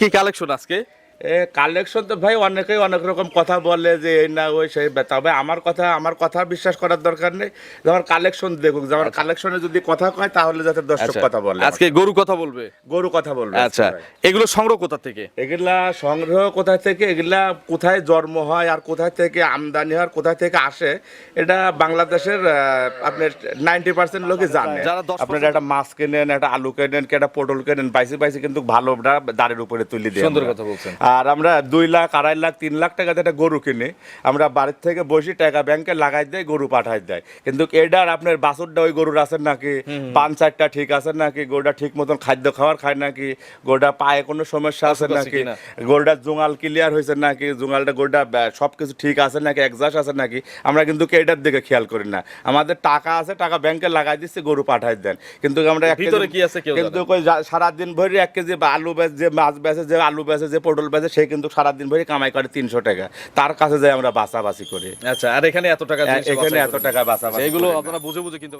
কি কালেকশন আজকে? কালেকশন তো ভাই অনেকেই অনেক রকম কথা বলে যে এই না ওই সেই তবে আমার কথা আমার কথা বিশ্বাস করার দরকার নেই। যেমন কালেকশন দেখুক যেমন কালেকশনে যদি কথা কয় তাহলে যাতে দর্শক আচ্ছা, কথা বলে। আজকে গরু কথা বলবে? গরু কথা বলবে আচ্ছা। এগুলো সংগ্রহ কোথা থেকে? এগুলা সংগ্রহ কোথায় থেকে? এগুলা কোথায় জন্ম হয় আর কোথায় থেকে আমদানি হয় কোথা থেকে আসে এটা বাংলাদেশের আপনার নাইনটি পার্সেন্ট লোকই জানে। যারা 10% আপনার একটা মাছ কেনেন একটা আলু কেনেন কি একটা পটল কেনেন বাইসে বাইসে কিন্তু ভালোটা দাঁড়ের উপরে তুলে দিই সুন্দর কথা বলছেন। আর আমরা দুই লাখ আড়াই লাখ তিন লাখ টাকাতে একটা গরু কিনি। আমরা বাড়ির থেকে বসে টাকা ব্যাংকে লাগাই দেয় গরু পাঠাই দেয়। কিন্তু এটার আপনার বাছুরটা ওই গরুর আছে নাকি? পান চারটা ঠিক আছে নাকি? গরুটা ঠিক মতন খাদ্য খাওয়ার খায় নাকি? গরুটা পায়ে কোনো সমস্যা আছে নাকি? গরুটা জোঙাল ক্লিয়ার হয়েছে নাকি? জোঙালটা গরুটা সব কিছু ঠিক আছে নাকি? একজাস আছে নাকি? আমরা কিন্তু এটার দিকে খেয়াল করি না। আমাদের টাকা আছে টাকা ব্যাংকে লাগাই দিচ্ছে গরু পাঠাই দেন। কিন্তু আমরা ভিতরে কি আছে কিন্তু সারাদিন ভরে এক কেজি বা আলু বেচে যে মাছ বেচে যে আলু বেচে যে পটল বেচে সে কিন্তু সারাদিন ভরে কামাই করে তিনশো টাকা। তার কাছে যাই আমরা বাসাবাসি করি। আচ্ছা আর এখানে এত টাকা এখানে এত টাকা আচ্ছা, এগুলো আপনারা বুঝে বুঝে কিনতে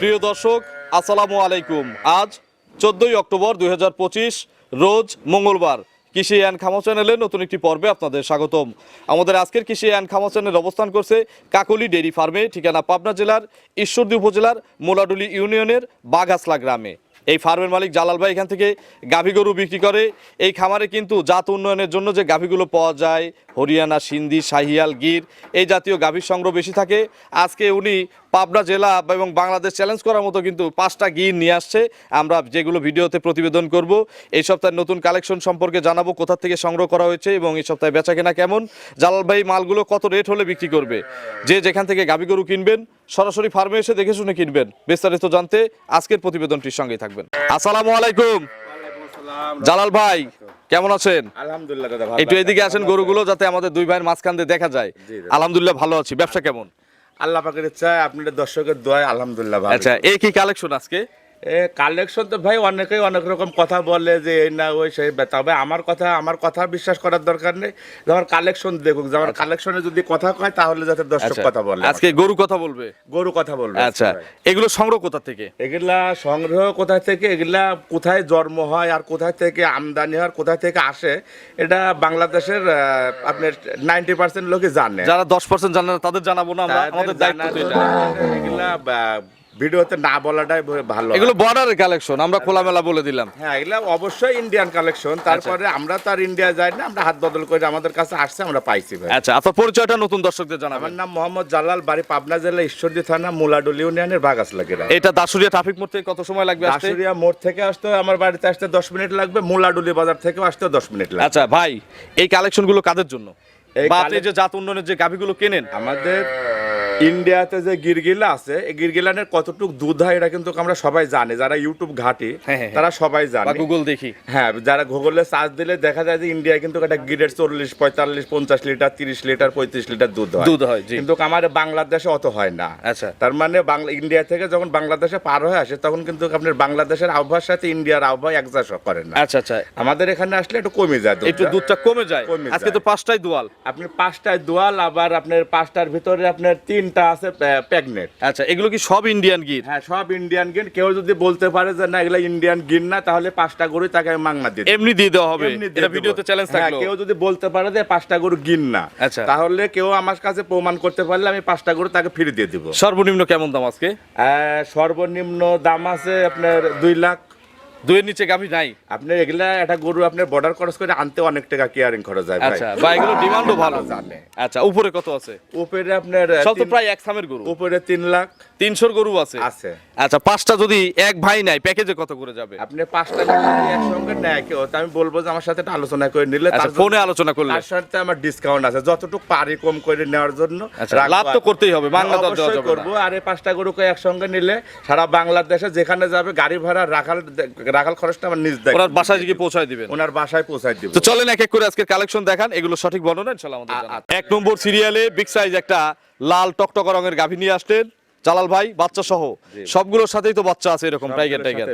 প্রিয় দর্শক, আসসালামু আলাইকুম। আজ চোদ্দই অক্টোবর দুই হাজার পঁচিশ, রোজ মঙ্গলবার কৃষি অ্যান্ড খামা চ্যানেলের নতুন একটি পর্বে আপনাদের স্বাগতম। আমাদের আজকের কৃষি অ্যান্ড খামা চ্যানেল অবস্থান করছে কাকলি ডেরি ফার্মে, ঠিকানা পাবনা জেলার ঈশ্বরদী উপজেলার মোলাডুলি ইউনিয়নের বাঘাসলা গ্রামে। এই ফার্মের মালিক জালাল ভাই এখান থেকে গাভী গরু বিক্রি করে। এই খামারে কিন্তু জাত উন্নয়নের জন্য যে গাভীগুলো পাওয়া যায়, হরিয়ানা, সিন্ধি, শাহিয়াল, গির, এই জাতীয় গাভীর সংগ্রহ বেশি থাকে। আজকে উনি পাবনা জেলা এবং বাংলাদেশ চ্যালেঞ্জ করার মতো কিন্তু পাঁচটা গির নিয়ে আসছে। আমরা যেগুলো ভিডিওতে প্রতিবেদন করব, এই সপ্তাহের নতুন কালেকশন সম্পর্কে জানাব, কোথা থেকে সংগ্রহ করা হয়েছে এবং এই সপ্তাহে বেচা কেনা কেমন। জালাল ভাই, মালগুলো কত রেট হলে বিক্রি করবে? যে যেখান থেকে গাভী গরু কিনবেন, সরাসরি ফার্মে এসে দেখে শুনে কিনবেন। বিস্তারিত জানতে আজকের প্রতিবেদনটির সঙ্গেই থাকবেন আসসালামু আলাইকুম। জালাল ভাই কেমন আছেন? আলহামদুলিল্লাহ দাদা একটু। এদিকে আসেন গরুগুলো যাতে আমাদের দুই ভাইয়ের মাঝখান দিয়ে দেখা যায়। আলহামদুলিল্লাহ ভালো আছি। ব্যবসা কেমন? আল্লাহ পাকের ইচ্ছা আপনাদের দর্শকের দোয়া আলহামদুলিল্লাহ আচ্ছা এই কি কালেকশন আজকে? এ কালেকশন তো ভাই অনেকেই অনেক রকম কথা বলে যে এই না ওই সেই তবে আমার কথা আমার কথা বিশ্বাস করার দরকার নেই। যেমন কালেকশন দেখুক যেমন কালেকশনে যদি কথা কয় তাহলে যাতে দর্শক আচ্ছা, কথা বলে আজকে গরু কথা বলবে? গরু কথা বলবে আচ্ছা। এগুলো সংগ্রহ কোথা থেকে? এগুলা সংগ্রহ কোথায় থেকে? এগুলা কোথায় জন্ম হয় আর কোথায় থেকে আমদানি হয় কোথায় থেকে আসে এটা বাংলাদেশের আপনার নাইনটি পার্সেন্ট লোকই জানে। যারা দশ পার্সেন্ট জানে না তাদের জানাব না আমাদের দায়িত্ব এগুলা ভিডিওতে না বলাটাই ভালো এগুলো বর্ডারের কালেকশন আমরা খোলামেলা বলে দিলাম। হ্যাঁ এগুলা অবশ্যই ইন্ডিয়ান কালেকশন তারপরে আমরা তো আর ইন্ডিয়া যাই না আমরা হাত বদল করে আমাদের কাছে আসছে আমরা পাইছি ভাই। আচ্ছা আপনার পরিচয়টা নতুন দর্শকদের জানাবেন। আমার নাম মোহাম্মদ জালাল বাড়ি পাবনা জেলা ঈশ্বরদী থানা মুলাডুল ইউনিয়নের বাগাসলা গ্রাম এটা দাসুরিয়া ট্রাফিক মোড় থেকে কত সময় লাগবে আসতে? দাসুরিয়া মোড় থেকে আসতে আমার বাড়িতে আসতে দশ মিনিট লাগবে মুলাডুলি বাজার থেকেও আসতে দশ মিনিট লাগবে। আচ্ছা ভাই এই কালেকশনগুলো কাদের জন্য? এই বা আপনি যে জাত উন্নয়নের যে গাভিগুলো কেনেন? আমাদের ইন্ডিয়াতে যে গিরগিলা আছে এই গিরগিলানের কতটুক দুধ হয় এটা কিন্তু আমরা সবাই জানি। যারা ইউটিউব ঘাটি হ্যাঁ, হ্যাঁ, তারা সবাই জানে। গুগল দেখি। হ্যাঁ যারা গুগলে সার্চ দিলে দেখা যায় যে ইন্ডিয়ায় কিন্তু একটা গিরের চল্লিশ পঁয়তাল্লিশ পঞ্চাশ লিটার তিরিশ লিটার পঁয়ত্রিশ লিটার দুধ হয়। দুধ হয়, কিন্তু আমার বাংলাদেশে অত হয় না। আচ্ছা। তার মানে বাংলা ইন্ডিয়া থেকে যখন বাংলাদেশে পার হয়ে আসে তখন কিন্তু আপনার বাংলাদেশের আবহাওয়ার সাথে ইন্ডিয়ার আবহাওয়া একজাস করে না। আচ্ছা আচ্ছা। আমাদের এখানে আসলে একটু কমে যায় একটু দুধটা। কমে যায়। আজকে। তো পাঁচটাই দোয়াল। আপনি পাঁচটায় দোয়াল আবার আপনার পাঁচটার ভিতরে আপনার তিনটা আছে প্যাগনেট। আচ্ছা এগুলো কি সব ইন্ডিয়ান গির? হ্যাঁ সব ইন্ডিয়ান গিন কেউ যদি বলতে পারে যে না এগুলা ইন্ডিয়ান গিন না তাহলে পাঁচটা গরু তাকে আমি মাংনা দিয়ে এমনি দিয়ে দেওয়া হবে? এটা ভিডিওতে চ্যালেঞ্জ থাকল। কেউ যদি বলতে পারে যে পাঁচটা গরু গিন না আচ্ছা। তাহলে কেউ আমার কাছে প্রমাণ করতে পারলে আমি পাঁচটা গরু তাকে ফিরে দিয়ে দিব। সর্বনিম্ন কেমন দাম আজকে? সর্বনিম্ন দাম আছে আপনার দুই লাখ দুইয়ের নিচে গাভী নাই। আপনার এগুলা একটা গরু আপনার বর্ডার খরচ করে আনতে অনেক টাকা কেয়ারিং খরচ যায় আচ্ছা বা এগুলো ডিমান্ডও ভালো। জানে আচ্ছা উপরে কত আছে? উপরে আপনার সব তো প্রায় এক সামের গরু। উপরে তিন লাখ। তিনশোর গরু আছে। আছে। আচ্ছা পাঁচটা যদি এক ভাই নাই প্যাকেজে কত করে যাবে? আপনি পাঁচটা যদি একসঙ্গে নেয় কেউ তা আমি বলব যে আমার সাথে একটা আলোচনা করে নিলে আচ্ছা তার ফোনে আলোচনা করলে। তার সাথে আমার ডিসকাউন্ট আছে। যতটুকু পারি কম করে নেওয়ার জন্য আচ্ছা, লাভ তো করতেই হবে, বাংলা দর দেওয়া যাবে। করব। আর এই পাঁচটা গরুকে একসঙ্গে নিলে সারা বাংলাদেশে যেখানে যাবে গাড়ি ভাড়া রাখাল রাখাল খরচটা আমার নিজ দেয় ওনার বাসায় গিয়ে পৌঁছায় দিবেন। ওনার বাসায় পৌঁছায় দিবেন। তো চলেন এক এক করে আজকে কালেকশন দেখান এগুলো সঠিক বর্ণনা ইনশাআল্লাহ আমাদের এক নম্বর সিরিয়ালে বিগ সাইজ একটা লাল টকটক রঙের গাভী নিয়ে আসলেন। জালাল ভাই বাচ্চা সহ। সবগুলোর সাথেই তো বাচ্চা আছে এরকম টাইগার টাইগার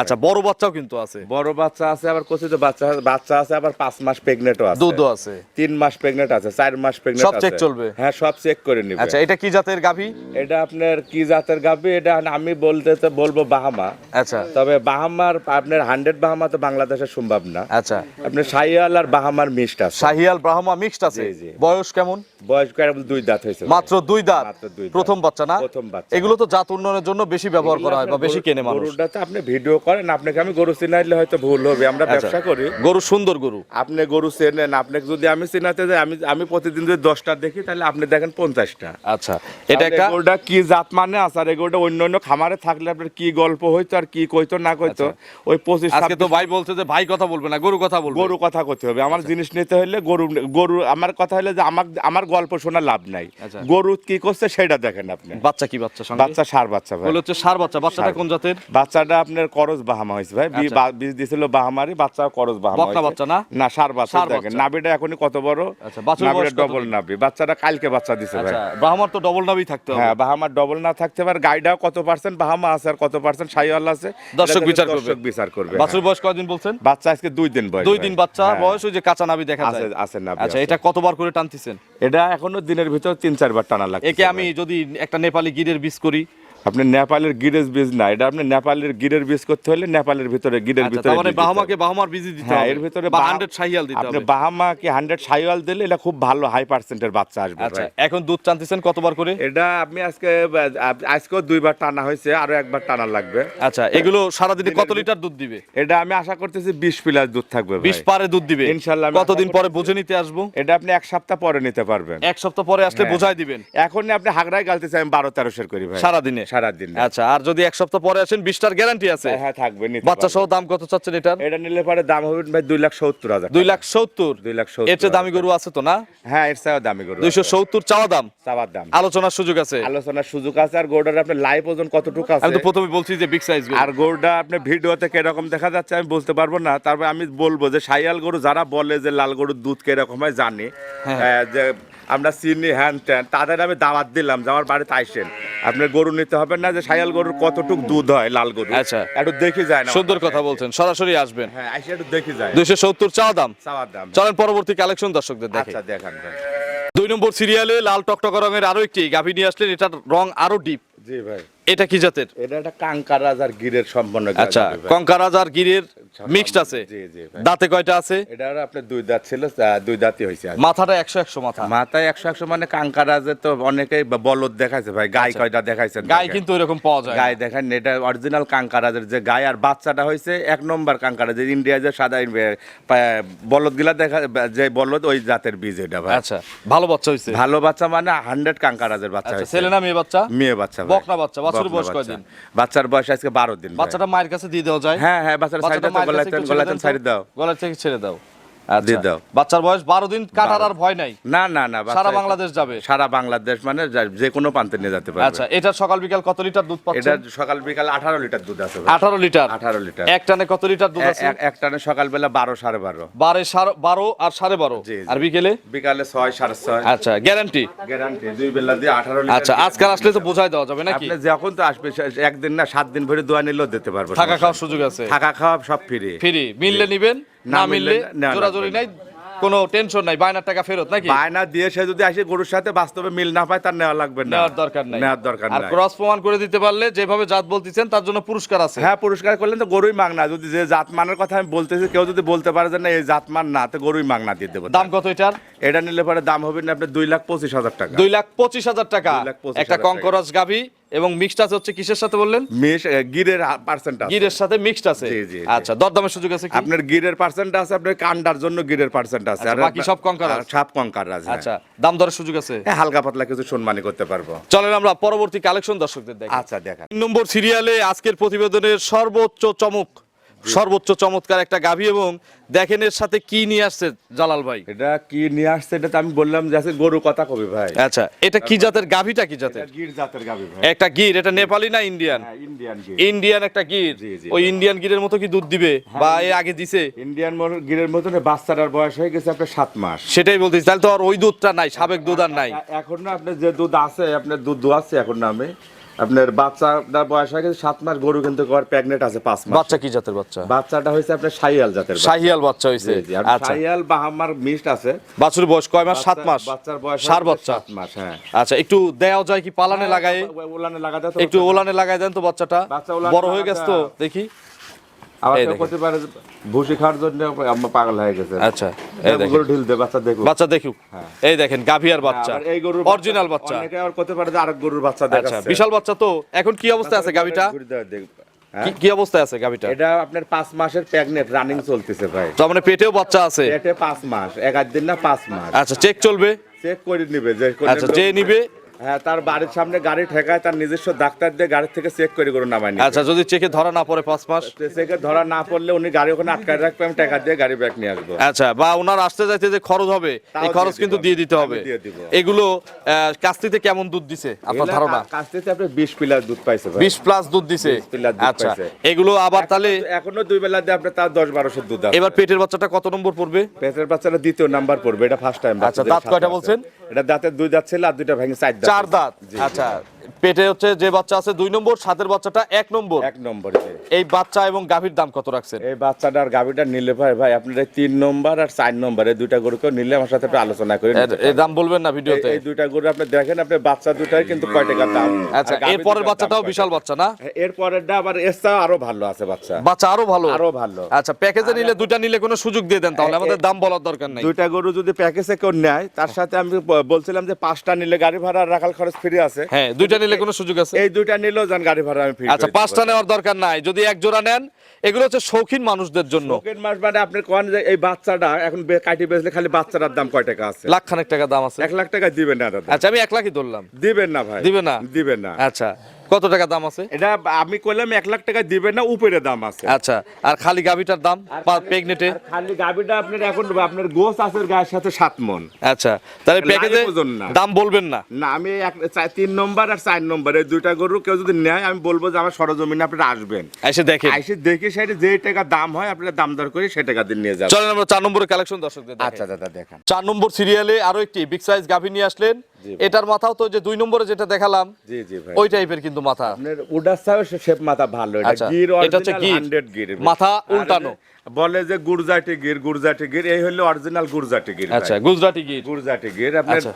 আচ্ছা বড় বাচ্চাও কিন্তু আছে। বড় বাচ্চা আছে আবার কথিত বাচ্চা বাচ্চা আছে আবার পাঁচ মাস প্রেগনেন্টও আছে। দুধও আছে। তিন মাস প্রেগনেন্ট আছে চার মাস প্রেগনেন্ট সব check চলবে? হ্যাঁ সব চেক করে নিবে। আচ্ছা এটা কি জাতের গাভী? এটা আপনার কি জাতের গাবি এটা আমি বলতে তো বলব বাহামা। আচ্ছা। তবে বাহামার আপনার হান্ড্রেড বাহামা তো বাংলাদেশে সম্ভব না। আচ্ছা। আপনার সাইয়াল আর বাহামার মিক্সড আছে। শাহিয়াল ব্রাহ্মা মিক্সড আছে। বয়স কেমন? বয়স কেমন? দুই দাঁত হয়েছে। মাত্র দুই দাঁত। মাত্র দুই দাঁত। প্রথম বাচ্চা না? প্রথম বাচ্চা। এগুলো তো জাত উন্নয়নের জন্য বেশি ব্যবহার করা হয় বা বেশি কেনে মানুষ। গরুটাতে আপনি ভিডিও করেন আপনাকে আমি গরু চিনাইলে হয়তো ভুল হবে আমরা আচ্ছা। ব্যবসা করি। গরু সুন্দর গরু। আপনি গরু চেনেন আপনাকে যদি আমি চিনাতে যাই আমি আমি প্রতিদিন যদি দশটা দেখি তাহলে আপনি দেখেন পঞ্চাশটা। আচ্ছা এটা একটা গরুটা কি জাত মানে আছে আর গরুটা অন্য অন্য খামারে থাকলে আপনার কি গল্প হইতো আর কি কইতো না কইতো ওই পঁচিশ আজকে তো ভাই বলছে যে ভাই কথা বলবে না গরু কথা বলবে। গরু কথা করতে হবে। আমার জিনিস নিতে হলে গরু গরু আমার কথা হলে যে আমার আমার গল্প শোনা লাভ নাই। আচ্ছা। গরু কি করছে সেটা দেখেন আপনি। বাচ্চা কি বাচ্চা সঙ্গে? বাচ্চা সার বাচ্চা ভাই। হচ্ছে সার বাচ্চা। বাচ্চাটা কোন জাতের? বাচ্চাটা আপনার করজ বাহামা ভাই। আচ্ছা। বীজ দিছিল বাহামারি বাচ্চা করজ বাহামা বকনা বাচ্চা না? না সার বাচ্চা দেখেন। বাচ্চা। নাভিটা এখনই কত বড়? আচ্ছা, নাভিটা ডবল? নাভি। বাচ্চাটা কালকে বাচ্চা দিছে ভাই। আচ্ছা ব্রাহ্মার তো ডবল থাকতে হবে। হ্যাঁ বাহামার ডবল না থাকতে পারে গাইডাও কত পার্সেন্ট বাহামা আছে আর কত পার্সেন্ট সাইওয়াল আছে। দর্শক বিচার দর্শক বিচার করবে। হ্যাঁ। বয়স কয়দিন বলছেন? বাচ্চা আজকে দুই দিন বয়স দুই দিন বাচ্চা হ্যাঁ। বয়স ওই যে কাঁচা নাবি দেখা যায়। আছে নাভি আচ্ছা এটা কতবার করে টানতেছেন? এটা এখনও দিনের ভিতর তিন চারবার টানা লাগে একে আমি যদি একটা নেপালি গিরের বীজ করি। আপনি নেপালের গিরেজ বীজ না এটা আপনি নেপালের গিরের বীজ করতে হলে নেপালের ভিতরে গিরের আচ্ছা ভিতরে মানে বাহামাকে বাহামার বীজই দিতে হ্যাঁ হবে। এর ভিতরে 100 শাহিয়াল দিতে হবে। বাহামা কি হান্ড্রেড সাইওয়াল দিলে এটা খুব ভালো হাই পার্সেন্টের বাচ্চা আসবে আচ্ছা এখন দুধ টানতেছেন কতবার করে? এটা আমি আজকে আজকেও দুইবার টানা হয়েছে আরও একবার টানা লাগবে। আচ্ছা এগুলো সারাদিনে কত লিটার দুধ দিবে? এটা আমি আশা করতেছি বিশ প্লাস দুধ থাকবে ভাই। বিশ পারে দুধ দিবে। ইনশাল্লাহ আমি কতদিন পরে বুঝে নিতে আসব? এটা আপনি এক সপ্তাহ পরে নিতে পারবেন। এক সপ্তাহ পরে আসলে হ্যাঁ। বোঝাই দিবেন। এখন আপনি হাগড়ায় গালতেছি আমি বারো তেরোশের করি ভাই। সারাদিনে। সারাদিন। আচ্ছা আর যদি এক সপ্তাহ পরে আসেন বিশটার গ্যারান্টি আছে। হ্যাঁ থাকবে নিতে বাচ্চা সহ দাম কত চাচ্ছেন এটার? এটা নিলে পরে দাম হবে ভাই দুই লাখ সত্তর হাজার দুই লাখ সত্তর? দুই লাখ সত্তর এর চেয়ে দামি গরু আছে তো না? হ্যাঁ এর চাইও দামি গরু দুইশো সত্তর চাওয়া দাম? চাওয়ার দাম। আলোচনার সুযোগ আছে। আলোচনার সুযোগ আছে আর গরুটার আপনার লাইভ ওজন কতটুকু আছে আমি তো প্রথমে বলছি যে বিগ সাইজ আর গরুটা আপনি ভিডিওতে কীরকম দেখা যাচ্ছে আমি বলতে পারব না তারপর আমি বলব যে সাইয়াল গরু যারা বলে যে লাল গরুর দুধ কীরকম হয় জানি। হ্যাঁ। যে আমরা চিনি হ্যান ত্যান তাদের আমি দাওয়াত দিলাম যে আমার বাড়িতে আইসেন। আপনার গরু নিতে হবে না যে শায়াল গরুর কতটুক দুধ হয় লাল গরু আচ্ছা। একটু দেখে যায় না। সুন্দর কথা বলছেন সরাসরি আসবেন। হ্যাঁ আইসা একটু দেখি যায়। দুইশো সত্তর চাওয়া দাম। চা দাম। চলেন পরবর্তী কালেকশন দর্শকদের দেখে। আচ্ছা দেখান। দুই নম্বর সিরিয়ালে লাল টকটকা রঙের আরও একটি গাভী নিয়ে আসলেন এটার রং আরও ডিপ। জি ভাই। এটা কি জাতের এটা একটা কাঙ্কার রাজার গিরের সম্পন্ন আচ্ছা ভাই। কঙ্কারাজ আর গিরের মিক্সড আছে জি জি দাঁতে কয়টা আছে এটা আপনার দুই দাঁত ছিল দুই দাঁতই হয়েছে। মাথাটা একশো একশো মাথা মাথায় একশো একশো মানে কাঙ্কারাজে তো অনেকেই বলদ দেখাইছে ভাই গাই কয়টা দেখাইছে আচ্ছা। গায়ে কিন্তু এরকম পাওয়া যায়। গাই দেখান এটা অরিজিনাল কাঙ্কারাজের যে গাই আর বাচ্চাটা হয়েছে এক নম্বর কাঙ্কারাজ ইন্ডিয়া যে সাদা বলদ গিলা দেখা যে বলদ ওই জাতের বীজ এটা ভাই আচ্ছা ভালো বাচ্চা হয়েছে ভালো বাচ্চা মানে হান্ড্রেড কাঙ্কারাজের বাচ্চা আচ্ছা ছেলে না মেয়ে বাচ্চা মেয়ে বাচ্চা। বকনা বাচ্চা, বাছুর বয়স কয়দিন? বাচ্চার বয়স আজকে বারো দিন বাচ্চাটা মায়ের কাছে দিয়ে দেওয়া যায়। হ্যাঁ হ্যাঁ বাচ্চাটা সাইডে তো। সাইড দাও। গলার থেকে ছেড়ে দাও। দিয়ে আচ্ছা। দাও। বাচ্চার বয়স বারো দিন কাটার আর ভয় নাই? না না না সারা বাংলাদেশ যাবে? সারা বাংলাদেশ মানে যা- কোনো প্রান্তে নিয়ে যেতে পারবে। আচ্ছা এটার সকাল বিকাল কত লিটার দুধ এটা সকাল বিকাল আঠারো লিটার দুধ আছে ভাই। আঠারো লিটার? আঠারো লিটার। এক টানে কত লিটার দুধ আছে? এক- টানে বারো সাড়ে বারো। বারে সার- বারো আর সাড়ে বারো? জি, জি। আর বিকেলে? বিকালে ছয় সাড়ে ছয়। আচ্ছা গ্যারান্টি গ্যারান্টি দুই বেলা দিয়ে লিটার আচ্ছা আজকাল আসলে তো বোঝাই দেওয়া যাবে নাকি? আপনি যখন তো আসবে একদিন না সাত দিন ভরে দোয়া নিলেও দিতে পারব থাকা খাওয়ার সুযোগ আছে। থাকা খাওয়া সব ফ্রি ফ্রি মিললে নিবেন? না মিললে জোরাজোরি নাই কোনো টেনশন নাই বায়নার টাকা ফেরত নাকি? বায়না দিয়ে সে যদি আসে গরুর সাথে বাস্তবে মিল না পায় তার নেওয়া লাগবে না। নেওয়ার দরকার নাই। নেওয়ার দরকার আর নাই। ক্রস প্রমাণ করে দিতে পারলে যেভাবে জাত বলতেছেন তার জন্য পুরস্কার আছে। হ্যাঁ পুরস্কার করলেন তো গরুই মাগনা যদি যে জাত মানের কথা আমি বলতেছি কেউ যদি বলতে পারে যে না এই জাত মান না তো গরুই মাগনা দিয়ে দেবো। দাম কত এটার? এটা নিলে পরে দাম হবে না আপনার দুই লাখ পঁচিশ হাজার টাকা। দুই লাখ পঁচিশ হাজার টাকা। একটা। কঙ্করস গাভী এবং মিক্সড আছে হচ্ছে কিসের সাথে বললেন? গিরের পার্সেন্ট আছে। গিরের সাথে মিক্সড আছে। আচ্ছা দরদামের সুযোগ আছে কি? আপনার গিরের পার্সেন্ট আছে আপনার কান্ডার জন্য গিরের পার্সেন্ট আছে। আর বাকি সব কঙ্কার আছে? সব কঙ্কার আছে আচ্ছা দাম দরের সুযোগ আছে? হ্যাঁ, হালকা পাতলা কিছু সম্মানী করতে পারব। চলেন আমরা পরবর্তী কালেকশন দর্শকদের দেখি আচ্ছা দেখা তিন নম্বর সিরিয়ালে আজকের প্রতিবেদনের সর্বোচ্চ চমক। সর্বোচ্চ চমৎকার একটা গাভী এবং দেখেন এর সাথে কি নিয়ে আসছে জালাল ভাই? এটা কি নিয়ে আসছে এটা তো আমি বললাম যে আছে গরু কথা কবি ভাই। আচ্ছা এটা কি জাতের গাভীটা কি জাতের? গির জাতের গাবি ভাই। একটা গির এটা নেপালি না ইন্ডিয়ান? হ্যাঁ, ইন্ডিয়ান গির। ইন্ডিয়ান একটা গির। ওই ইন্ডিয়ান গিরের মতো কি দুধ দিবে বা এ আগে দিছে? ইন্ডিয়ান গিরের মতন বাচ্চাটার বয়স হয়ে গেছে আপনার সাত মাস। সেটাই বলতেছি তাহলে তো আর ওই দুধটা নাই সাবেক দুধ আর নাই। এখন না আপনার যে দুধ আছে আপনার দুধ দোয়াচ্ছে এখন না আমি আপনার বাচ্চাটার বয়স হয়ে গেছে সাত মাস গরু কিন্তু প্রেগনেন্ট আছে পাঁচ মাস। বাচ্চা কি জাতের বাচ্চা? বাচ্চাটা হয়েছে আপনার শাহিয়াল জাতের বাচ্চা। শাহিয়াল বাচ্চা হয়েছে? শাহিয়াল আচ্ছা। বা আমার মিক্সড আছে। বাছুর বয়স কয় মাস? সাত মাস। বাচ্চার বয়স সার বাচ্চা। সাত মাস হ্যাঁ। আচ্ছা একটু দেওয়া যায় কি পালানে লাগায়? ওলানে লাগাই একটু ওলানে লাগাই দেন তো বাচ্চাটা। বড় হয়ে গেছে তো দেখি। আবার এই কেউ দেখেন। করতে পারে ভুসি খাওয়ার জন্য আমরা পাগল হয়ে গেছে। আচ্ছা এই গরু ঢিল দে বাচ্চা দেখো বাচ্চা দেখুক। এই দেখেন গাভিয়ার বাচ্চা এই গরুর অরিজিনাল বাচ্চা। অনেকে আবার করতে পারে যে আরেক গরুর বাচ্চা আচ্ছা বিশাল বাচ্চা তো। এখন কি অবস্থায় আছে গাভিটা? হ্যাঁ? কি- অবস্থায় আছে গাভিটা? এটা আপনার পাঁচ মাসের প্রেগনেন্ট রানিং চলতেছে ভাই। তার মানে পেটেও বাচ্চা আছে? পেটে পাঁচ মাস এক আধ দিন না পাঁচ মাস। আচ্ছা চেক চলবে? চেক করে নিবে যে আচ্ছা যে নিবে তার বাড়ির সামনে গাড়ি ঠেকায় তার নিজস্ব ডাক্তার দিয়ে গাড়ি থেকে চেক করে গরু নামায় আচ্ছা যদি চেকে ধরা না পড়ে পাঁচ মাস? চেকে ধরা না পড়লে উনি গাড়ি ওখানে আটকায় রাখবে আমি টাকা দিয়ে গাড়ি ব্যাগ নিয়ে আসব। আচ্ছা বা ওনার আসতে যাইতে যে খরচ হবে এই খরচ কিন্তু দিয়ে দিতে হবে। এগুলো কাস্তিতে কেমন দুধ দিছে? আপনার ধারণা? থেকে আপনি বিশ পিলার দুধ পাইছে ভাই। বিশ প্লাস দুধ দিছে? 20 প্লাস আচ্ছা এগুলো আবার তাহলে এখনও দুই বেলা দিয়ে আপনার তার দশ বারোশো দুধ আছে। এবার পেটের বাচ্চাটা কত নম্বর পড়বে? পেটের বাচ্চাটা দ্বিতীয় নাম্বার পড়বে এটা ফার্স্ট টাইম আচ্ছা, দাঁত কয়টা বলছেন? এটা দাঁতের দুই দাঁত ছিল আর দুইটা ভেঙে চার দাঁত। চার দাঁত। আচ্ছা। পেটে হচ্ছে যে বাচ্চা আছে দুই নম্বর সাতের বাচ্চাটা এক নম্বর। এক নম্বর এই বাচ্চা এবং গাভীর দাম কত রাখছেন? এই বাচ্চাটা আর গাভিটা নিলে ভাই ভাই আপনার এই তিন নম্বর আর চার নম্বর এই দুইটা গরুকেও নিলে আমার সাথে একটু আলোচনা করে এর দাম বলবেন না ভিডিওতে? এই- এই দুইটা গরু আপনি দেখেন আপনি বাচ্চা দুটাই কিন্তু কয় টাকা দাম। আচ্ছা আর গাভী এর পরের বাচ্চাটাও বিশাল বাচ্চা না? হ্যাঁ, এর পরেরটা আবার এসটা আরও ভালো আছে বাচ্চা। বাচ্চা আরও ভালো? আরও ভালো। আচ্ছা প্যাকেজে নিলে দুইটা নিলে কোনো সুযোগ দিয়ে দেন তাহলে আমাদের দাম বলার দরকার নাই। দুইটা গরু যদি প্যাকেজে কেউ নেয় তার সাথে আমি বলছিলাম যে পাঁচটা নিলে গাড়ি ভাড়া আর রাখাল খরচ ফ্রি আছে। হ্যাঁ দুইটা নিলে কোনো সুযোগ আছে? এই দুইটা নিলেও যান গাড়ি ভাড়া আমি ফ্রি আচ্ছা পাঁচটা নেওয়ার দরকার নাই। যদি এক জোড়া নেন এগুলো হচ্ছে শৌখিন মানুষদের জন্য। শৌখিন মাস মানে আপনি কোন যে এই বাচ্চাটা এখন বে- কাটি বেচলে খালি বাচ্চাটার দাম কয় টাকা আছে? লাখ খানেক টাকা দাম আছে। এক লাখ টাকা দিবেন না দাদা। আচ্ছা আমি এক লাখই ধরলাম। দিবেন না ভাই। দিবে না? দিবেন না। আচ্ছা। কত টাকা দাম আছে? এটা আমি কইলাম এক লাখ টাকা দিবেন না উপরে দাম আছে। আচ্ছা আর খালি গাভিটার দাম প্রেগনেটে খালি গাবিটা আপনার এখন আপনার গোস আছে গায়ের সাথে সাত মন। আচ্ছা তাহলে প্যাকেজে দাম বলবেন না? না আমি এক তিন নম্বর আর চার নম্বর। এই দুইটা গরু কেউ যদি নেয় আমি বলব যে আমার সরজমিনে আপনারা আসবেন। এসে দেখেন। আইসে দেখে সাইডে যে টাকা দাম হয় আপনারা দাম দর করে সে টাকা দিয়ে নিয়ে যাবেন। চলেন আমরা চার নম্বরের কালেকশন দর্শকদের। আচ্ছা দাদা দেখান। চার নম্বর সিরিয়ালে আরও একটি বিগ সাইজ গাভী নিয়ে আসলেন। এটার মাথাও তো যে দুই নম্বরে যেটা দেখালাম জি জি ভাই ওই টাইপের কিন্তু মাথা উডার শেপ মাথা ভালো এটা আচ্ছা, গির হচ্ছে অরিজিনাল গির। 100 গির মাথা উল্টানো। বলে যে গুরজাটি গির গুরজাটি গির এই হলো অরিজিনাল গুরজাটি গির আচ্ছা গুজরাটি গির। গুরজাটি গির আপনার আচ্ছা।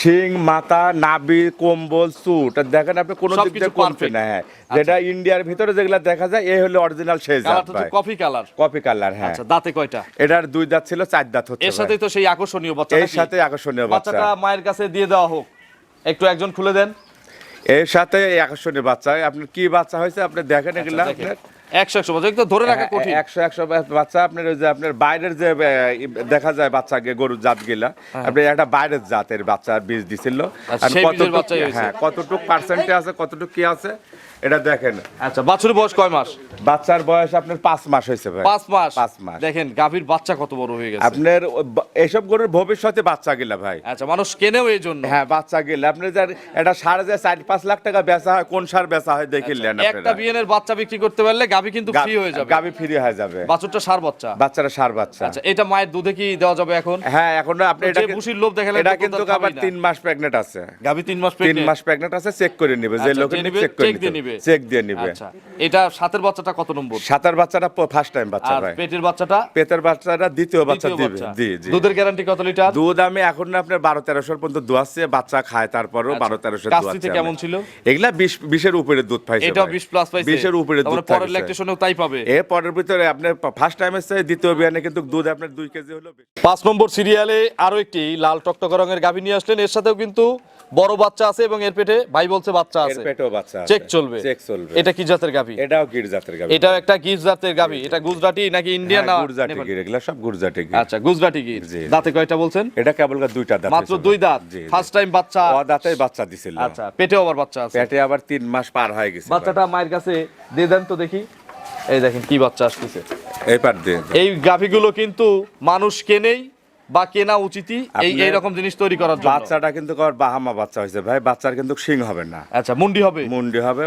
শিং মাথা নাভি কম্বল সুট আর দেখেন আপনি কোনো দিক দিয়ে কমছে না হ্যাঁ যেটা ইন্ডিয়ার ভিতরে যেগুলা দেখা যায় এই হলো অরিজিনাল সেই জাত কফি কালার কপি কালার হ্যাঁ। আচ্ছা দাঁতে কয়টা? এটার দুই দাঁত ছিল চার দাঁত হচ্ছে এর। সাথে তো সেই আকর্ষণীয় বাচ্চা এর? সাথে আকর্ষণীয় বাচ্চা। বাচ্চাটা মায়ের কাছে দিয়ে দেওয়া হোক। একটু একজন খুলে দেন। এর সাথে এই আকর্ষণীয় বাচ্চা। আপনার কি বাচ্চা হয়েছে? আপনি দেখেন এগুলা। আচ্ছা, আপনার একশো একশো বছর ধরে রাখা কঠিন। একশো একশো বাচ্চা আপনার ওই যে আপনার বাইরের যে দেখা যায় বাচ্চাকে গরুর জাত গিলা আপনি একটা বাইরের জাতের বাচ্চা বীজ দিছিল। হ্যাঁ। আর সেই বীজের কতটুক- বাচ্চাই হয়েছে। কতটুক পার্সেন্টে আছে কতটুক কি আছে এটা দেখেন। আচ্ছা বাছুরের বয়স কয় মাস? বাচ্চার বয়স আপনার পাঁচ মাস হয়েছে ভাই। পাঁচ মাস? পাঁচ মাস। দেখেন গাভীর বাচ্চা কত বড় হয়ে গেছে। আপনার এইসব গরুর ভবিষ্যতে বাচ্চা গিলা ভাই। আচ্ছা মানুষ কেনেও এই জন্য। হ্যাঁ বাচ্চা গেলে আপনি যার এটা সার যে চার পাঁচ লাখ টাকা বেচা হয় কোন সার বেচা হয় দেখিলেন আচ্ছা, একটা বাচ্চা বিক্রি করতে পারলে গাভী কিন্তু ফ্রি হয়ে যাবে। গাবি ফ্রি হয়ে যাবে। বাছুরটা সার বাচ্চা। বাচ্চারা সার বাচ্চা। আচ্ছা এটা মায়ের দুধে কি দেওয়া যাবে এখন? হ্যাঁ এখন আপনি এটা ভুসির লোভ দেখালে এটা কিন্তু আবার খাবেই না। তিন মাস প্রেগনেন্ট আছে। গাভী তিন মাস তিন pregnant। মাস প্রেগনেন্ট আছে চেক করে নিবে। যে আচ্ছা, লোকে নিবে, চেক করে নিবে। চেক দিয়ে নিবে। আচ্ছা এটা সাতের বাচ্চাটা কত নম্বর? সাতার বাচ্চাটা ফার্স্ট টাইম বাচ্চা আর ভাই। পেটের বাচ্চাটা? পেটের বাচ্চাটা দ্বিতীয় বাচ্চা দিবে। জি জি। দুধের গ্যারান্টি কত লিটার? দুধ আমি এখন না আপনার বারো তেরোশো পর্যন্ত দুয়াচ্ছে বাচ্চা খায় তারপরও বারো তেরোশো কাস্তিতে কেমন ছিল? এগুলা বিশ বিশের উপরে দুধ পাইছে এটা ভাই। 20 plus পাইছে? বিশের উপরে দুধ পরের ল্যাকটেশনেও তাই পাবে। এর পরের ভিতরে আপনার ফার্স্ট দ্বিতীয় বিয়ানে কিন্তু দুধ আপনার দুই কেজি হলো পাঁচ নম্বর সিরিয়ালে আরও একটি লাল টকটক রঙের গাভী নিয়ে আসলেন। এর সাথেও কিন্তু বড় বাচ্চা আছে এবং এর পেটে ভাই বলছে বাচ্চা আছে। পেটেও বাচ্চা চেক চলবে। চেক চলবে। এটা কি জাতের গাভী? এটাও গির জাতের গাভি। এটাও একটা গিজ জাতের গাভী। এটা গুজরাটি নাকি ইন্ডিয়ান না নেপালি? গির এগুলা সব গুরজাটি গির। আচ্ছা গুজরাটি গির। দাঁতে কয়টা বলছেন? এটা কেবল দুইটা দাঁত মাত্র দুই দাঁত। ফার্স্ট টাইম বাচ্চা। ও দাঁতেই বাচ্চা দিছিল। আচ্ছা পেটেও আবার বাচ্চা আছে। পেটে আবার তিন মাস পার হয়ে গেছে। বাচ্চাটা মায়ের কাছে দিয়ে দেন তো দেখি। এই দেখেন কি বাচ্চা আসতেছে। এই পার দিয়ে। এই গাভীগুলো কিন্তু মানুষ কেনেই বা কেনা উচিতই এই আপনি- এই রকম জিনিস তৈরি করার জন্য। বাচ্চাটা কিন্তু কর বাহামা বাচ্চা হয়েছে ভাই বাচ্চার কিন্তু শিং হবে না। আচ্ছা মুন্ডি হবে? মুন্ডি হবে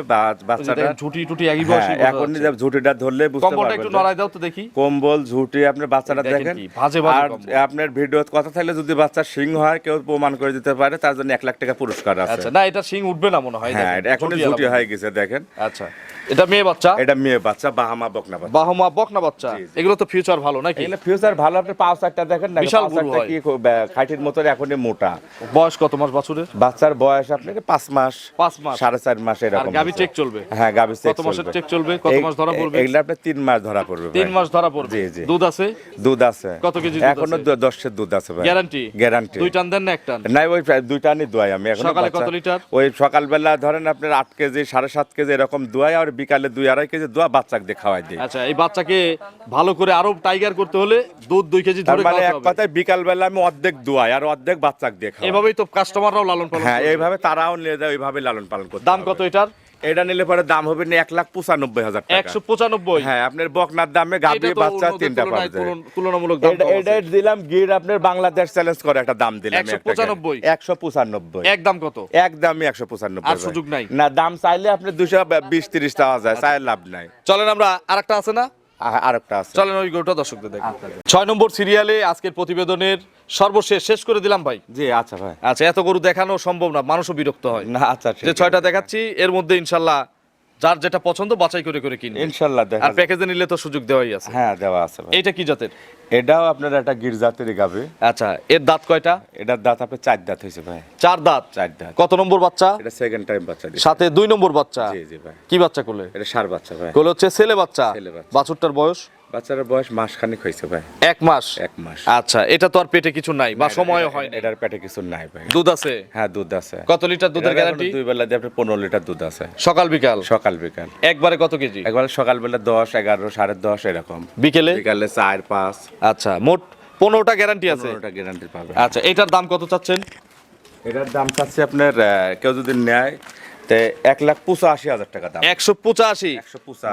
বাচ্চাটা ঝুটি টুটি একই হ্যাঁ, বয়সী এখন যে ঝুটিটা ধরলে বুঝতে পারবেন কম্বলটা একটু নড়াই দাও তো দেখি। কম্বল ঝুটি আপনার বাচ্চাটা দেখেন ভাজে ভাজে আর আপনার ভিডিও কথা থাকলে যদি বাচ্চা সিং হয় কেউ প্রমাণ করে দিতে পারে তার জন্য এক লাখ টাকা পুরস্কার আছে। আচ্ছা না এটা সিং উঠবে না মনে হয় হ্যাঁ এখনই ঝুটি হয়ে গেছে দেখেন। আচ্ছা এটা মেয়ে বাচ্চা? এটা মেয়ে বাচ্চা বাহামা বকনা বাচ্চা। বাহমা বকনা বাচ্চা। এগুলো তো ফিউচার ভালো নাকি? এগুলো ফিউচার ভালো আপনি পাঁচ চারটা দেখেন না বিশাল কি খাইটির মতো এখনই মোটা। বয়স কত মাস বাছুরের? বাচ্চার বয়স আপনাকে পাঁচ মাস পাঁচ মাস। সাড়ে চার মাস এরকম গাভী চেক চলবে? হ্যাঁ গাভী চেক কত মাসের চেক চলবে? কত মাস ধরা পড়বে? এগুলো আপনার তিন মাস ধরা পড়বে তিন মাস ধরা পড়বে? জি, জি। দুধ আছে? দুধ আছে। কত কেজি এখনও দশের দুধ আছে ভাই। গ্যারান্টি গ্যারান্টি দুই টান দেন না এক টান? নাই ওই দুইটা নি দোয়াই আমি। এখন সকালে কত লিটার? ওই সকালবেলা ধরেন আপনার আট কেজি সাড়ে সাত কেজি এরকম দোয়াই আর বিকালে দুই আড়াই কেজি দোয়া বাচ্চাকে দিয়ে খাওয়াই দিই। আচ্ছা এই বাচ্চাকে ভালো করে আরও টাইগার করতে হলে দুধ দুই কেজি ধরে মানে এক। কথায় বিকাল বেলা আমি অর্ধেক দোয়াই আর অর্ধেক বাচ্চাকে দিয়ে খাওয়াই। এভাবেই তো কাস্টমাররাও লালন পালন হ্যাঁ। এইভাবে তারাও নিয়ে যায় ওইভাবে লালন পালন করতে দাম হবে। কত এটার? এটা নিলে পরে দাম হবে না এক লাখ পঁচানব্বই হাজার টাকা। একশো পঁচানব্বই? হ্যাঁ আপনার বকনার দামে গাভী বাচ্চা তিনটা পাবে তুলন- তুলনামূলক দাম এটা কম এটা দিলাম গির আপনার বাংলাদেশ চ্যালেঞ্জ করে একটা দাম দিলাম 195 একশো পঁচানব্বই? একদম কত? একদমই একশো পঁচানব্বই আর সুযোগ নাই? না দাম চাইলে আপনি দুশো বিশ তিরিশ টাকা যায় চাই লাভ নাই। চলেন আমরা আরেকটা আছে না? আরেকটা আছে। চলেন ওই গরুটা দর্শকদের দেখি। ছয় নম্বর সিরিয়ালে আজকের প্রতিবেদনের সর্বশেষ শেষ করে দিলাম ভাই। জি আচ্ছা ভাই। আচ্ছা এত গরু দেখানো সম্ভব না মানুষও বিরক্ত হয়। না আচ্ছা যে ছয়টা দেখাচ্ছি এর মধ্যে ইনশাল্লাহ যার যেটা পছন্দ বাছাই করে করে কিনবে। ইনশাআল্লাহ দেখা আর প্যাকেজে নিলে তো সুযোগ দেওয়াই আছে। হ্যাঁ দেওয়া আছে ভাই। এটা কি জাতের? এটাও আপনার একটা গির জাতের গাবে আচ্ছা এর দাঁত কয়টা? এটার দাঁত আপনার চার দাঁত হয়েছে ভাই। চার দাঁত? চার দাঁত। কত নম্বর বাচ্চা? এটা সেকেন্ড টাইম বাচ্চা সাথে দুই নম্বর বাচ্চা? জি জি ভাই। কি বাচ্চা কোলে? এটা সার বাচ্চা ভাই। কোলে হচ্ছে ছেলে বাচ্চা? ছেলে বাচ্চা। বাছুরটার বয়স? বাচ্চার বয়স মাস খানিক হয়েছে ভাই। এক মাস? এক মাস। আচ্ছা এটা তো আর পেটে কিছু নাই বা সময় হয় এটার পেটে কিছু নাই ভাই। দুধ আছে? হ্যাঁ দুধ আছে। কত লিটার দুধের গ্যারান্টি দুই বেলা দিয়ে আপনার পনেরো লিটার দুধ আছে। সকাল বিকাল? সকাল বিকাল। একবারে কত কেজি? একবার সকালবেলা দশ এগারো সাড়ে দশ এরকম। বিকেলে? বিকালে চার পাঁচ। আচ্ছা মোট পনেরোটা গ্যারান্টি আছে? পনেরোটা গ্যারান্টি পাবে। আচ্ছা এটার দাম কত চাচ্ছেন? এটার দাম চাচ্ছে আপনার কেউ যদি নেয় এক লাখ পঁচাশি হাজার টাকা দাম। একশো পঁচাশি।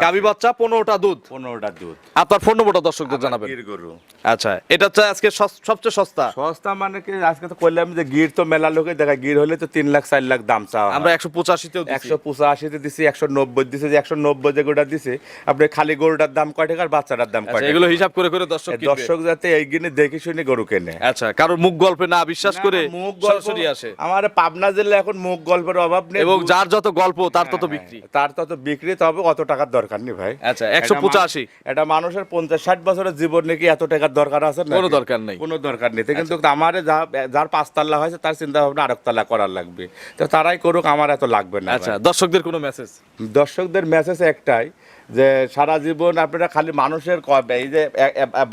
গাভী বাচ্চা পনেরোটা দুধ। পনেরোটা দুধ। আপনার ফোন নম্বরটা দর্শকদের জানাবেন। গরু আচ্ছা এটা হচ্ছে আজকে সবচেয়ে সস্তা। সস্তা মানে কি? আজকে তো করলাম যে গির তো মেলা লোকে দেখা গির হলে তো তিন লাখ চার লাখ দাম চাওয়া আমরা একশো পঁচাশিতেও একশো পঁচাশিতে দিছি একশো নব্বই দিছে যে একশো নব্বই যে গরুটা দিছে আপনি খালি গরুটার দাম কয় টাকা আর বাচ্চাটার দাম কয় আচ্ছা এগুলো হিসাব করে করে দর্শক। দর্শক যাতে এই গিনে দেখে শুনে গরু কেনে। আচ্ছা কারোর মুখ গল্পে না বিশ্বাস করে মুখ গল্প আসে। আমার পাবনা জেলা এখন মুখ গল্পের অভাব নেই। এবং দু- যার যত গল্প তার তত হ্যাঁ, বিক্রি। তার তত বিক্রি তবে অত টাকার দরকার নেই ভাই। আচ্ছা, 185 এটা মানুষের পঞ্চাশ ষাট বছরের জীবন নাকি এত টাকার দরকার আছে? কোনো দরকার নেই। কোনো দরকার নেই। কিন্তু আমার যা- যার পাঁচতলা হয়েছে তার চিন্তা ভাবনা আরেকতলা করার লাগবে। তো তারাই করুক আমার এত লাগবে না আচ্ছা দর্শকদের কোনো মেসেজ দর্শকদের মেসেজ একটাই যে সারা জীবন আপনারা খালি মানুষের এই যে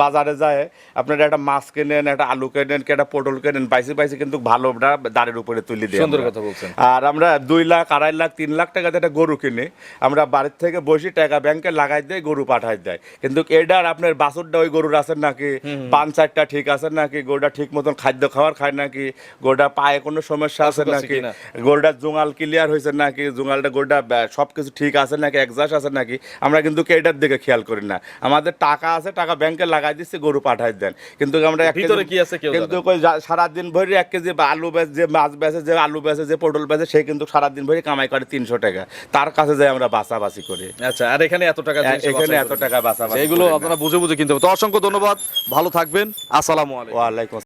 বাজারে যায় আপনারা একটা মাছ কেনেন একটা আলু কেনেন একটা পটল কেনেন পাইসি পাইসি কিন্তু ভালো দাঁড়ের উপরে তুলি দিই সুন্দর কথা বলছেন। আর আমরা দুই লাখ আড়াই লাখ তিন লাখ টাকাতে একটা গরু কিনে। আমরা বাড়ির থেকে বসে টাকা ব্যাংকে লাগাই দেয় গরু পাঠাই দেয় কিন্তু এটার আপনার বাছুরটা ওই গরুর আছে নাকি? পান চারটা ঠিক আছে নাকি? গরুটা ঠিক মতন খাদ্য খাবার খায় নাকি? গরুটা পায়ে কোনো সমস্যা আছে নাকি? গরুটা জোঙাল ক্লিয়ার হয়েছে নাকি? জোঙালটা গরুটা সব কিছু ঠিক আছে নাকি? একজাস আছে নাকি? আমরা কিন্তু এটার দিকে খেয়াল করি না। আমাদের টাকা আছে টাকা ব্যাংকে লাগাই দিচ্ছে গরু পাঠাই দেন। কিন্তু আমরা ভিতরে কি আছে কিন্তু সারাদিন ভরে এক কেজি বা আলু বেচে যে মাছ বেচে যে আলু বেচে যে পটল বেচে সে কিন্তু সারাদিন ভরে কামাই করে তিনশো টাকা। তার কাছে যাই আমরা বাছাবাছি করি। আচ্ছা আর এখানে এত টাকা এখানে এত টাকা বাছাবাছি এগুলো আপনারা বুঝে বুঝে কিনতে হবে। তো অসংখ্য ধন্যবাদ। ভালো থাকবেন। আসসালামু আলাইকুম। ওয়ালাইকুম